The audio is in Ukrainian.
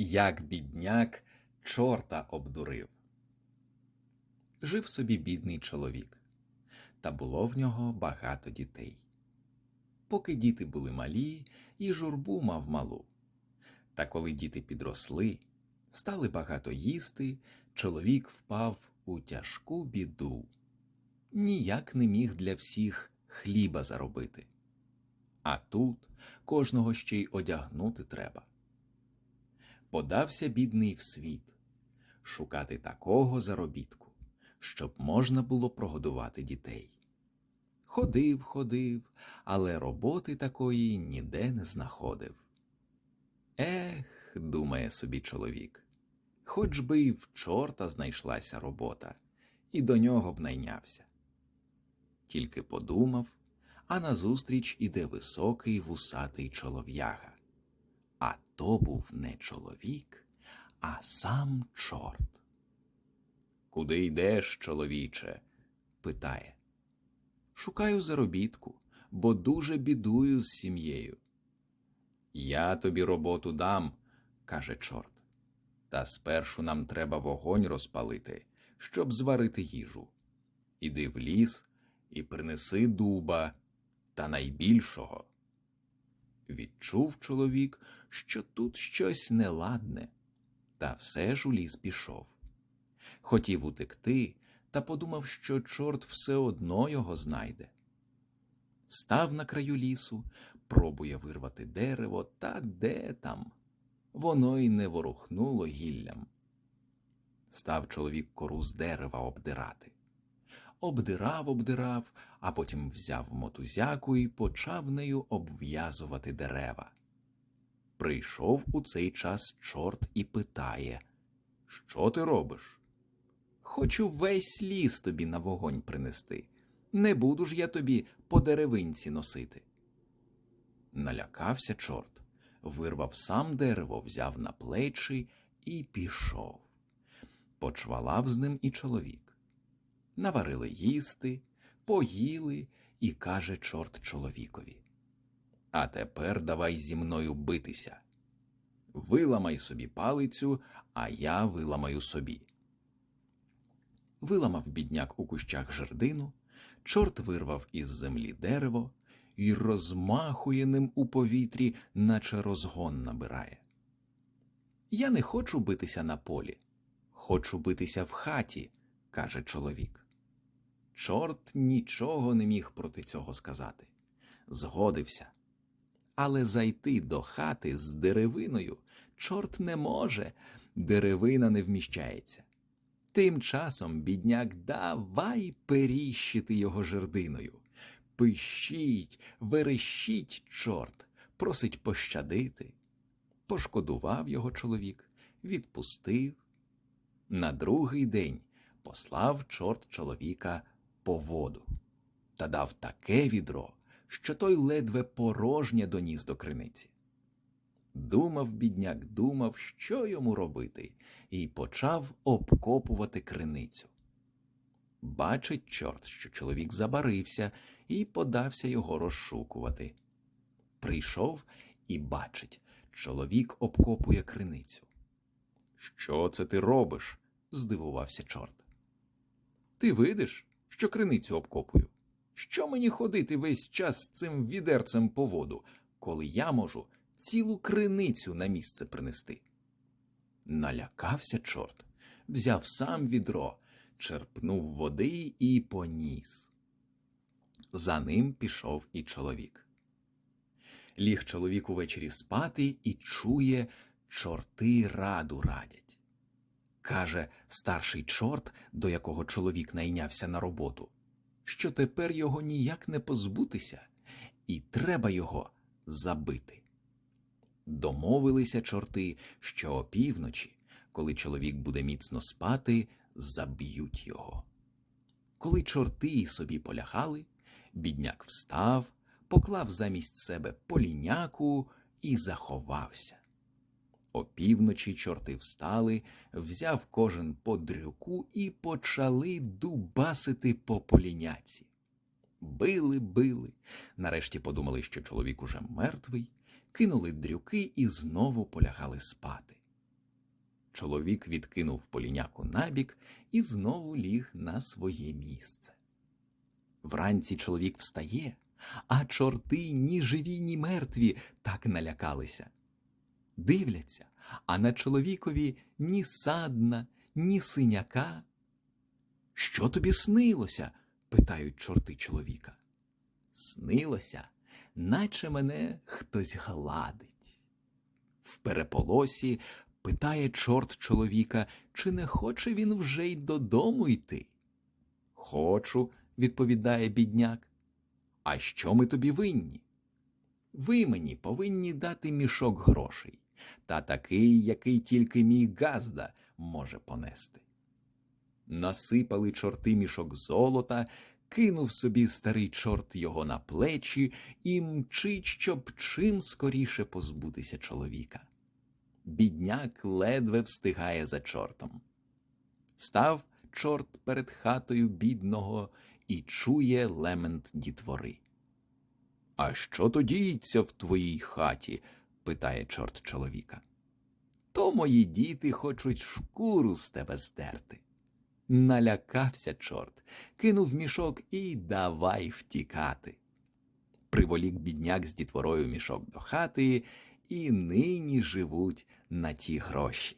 Як бідняк чорта обдурив. Жив собі бідний чоловік, та було в нього багато дітей. Поки діти були малі, і журбу мав малу. Та коли діти підросли, стали багато їсти, чоловік впав у тяжку біду. Ніяк не міг для всіх хліба заробити. А тут кожного ще й одягнути треба. Подався бідний в світ шукати такого заробітку, щоб можна було прогодувати дітей. Ходив, ходив, але роботи такої ніде не знаходив. Ех, думає собі чоловік, хоч би й в чорта знайшлася робота, і до нього б найнявся. Тільки подумав, а назустріч іде високий вусатий чолов'яга. А то був не чоловік, а сам чорт. Куди йдеш, чоловіче? питає. Шукаю заробітку, бо дуже бідую з сім'єю. Я тобі роботу дам, каже чорт. Та спершу нам треба вогонь розпалити, щоб зварити їжу. Іди в ліс і принеси дуба та найбільшого. Відчув чоловік, що тут щось неладне, та все ж у ліс пішов. Хотів утекти, та подумав, що чорт все одно його знайде. Став на краю лісу, пробує вирвати дерево, та де там? Воно й не ворухнуло гіллям. Став чоловік кору з дерева обдирати. Обдирав, обдирав, а потім взяв мотузяку і почав нею обв'язувати дерева. Прийшов у цей час чорт і питає Що ти робиш? Хочу весь ліс тобі на вогонь принести. Не буду ж я тобі по деревинці носити. Налякався чорт, вирвав сам дерево, взяв на плечі і пішов. Почвалав з ним і чоловік. Наварили їсти, поїли, і каже чорт чоловікові. А тепер давай зі мною битися. Виламай собі палицю, а я виламаю собі. Виламав бідняк у кущах жердину, чорт вирвав із землі дерево і розмахує ним у повітрі, наче розгон набирає. Я не хочу битися на полі, хочу битися в хаті, каже чоловік. Чорт нічого не міг проти цього сказати. Згодився. Але зайти до хати з деревиною чорт не може, деревина не вміщається. Тим часом бідняк давай періщити його жердиною. Пищіть, верещіть, чорт, просить пощадити. Пошкодував його чоловік, відпустив. На другий день послав чорт чоловіка по воду та дав таке відро, що той ледве порожнє доніс до криниці. Думав бідняк, думав, що йому робити, і почав обкопувати криницю. Бачить чорт, що чоловік забарився, і подався його розшукувати. Прийшов і бачить, чоловік обкопує криницю. Що це ти робиш? здивувався чорт. Ти видиш, що криницю обкопую? Що мені ходити весь час з цим відерцем по воду, коли я можу цілу криницю на місце принести? Налякався чорт, взяв сам відро, черпнув води і поніс. За ним пішов і чоловік. Ліг чоловік увечері спати і чує, чорти раду радять. Каже старший чорт, до якого чоловік найнявся на роботу, що тепер його ніяк не позбутися, і треба його забити. Домовилися чорти, що опівночі, коли чоловік буде міцно спати, заб'ють його. Коли чорти собі полягали, бідняк встав, поклав замість себе поліняку і заховався. Опівночі чорти встали, взяв кожен по дрюку і почали дубасити по поліняці. Били, били. Нарешті подумали, що чоловік уже мертвий, кинули дрюки і знову полягали спати. Чоловік відкинув поліняку набік і знову ліг на своє місце. Вранці чоловік встає, а чорти ні живі, ні мертві так налякалися. Дивляться, а на чоловікові ні садна, ні синяка. Що тобі снилося? питають чорти чоловіка. Снилося, наче мене хтось гладить. В переполосі питає чорт чоловіка, чи не хоче він вже й додому йти. Хочу, відповідає бідняк. А що ми тобі винні? Ви мені повинні дати мішок грошей, та такий, який тільки мій газда може понести. Насипали чорти мішок золота, кинув собі старий чорт його на плечі і мчить, щоб чим скоріше позбутися чоловіка. Бідняк ледве встигає за чортом. Став чорт перед хатою бідного і чує лемент дітвори. А що то діється в твоїй хаті? Питає чорт чоловіка. То мої діти хочуть шкуру з тебе здерти. Налякався чорт, кинув мішок і давай втікати. Приволік бідняк з дітворою мішок до хати, і нині живуть на ті гроші.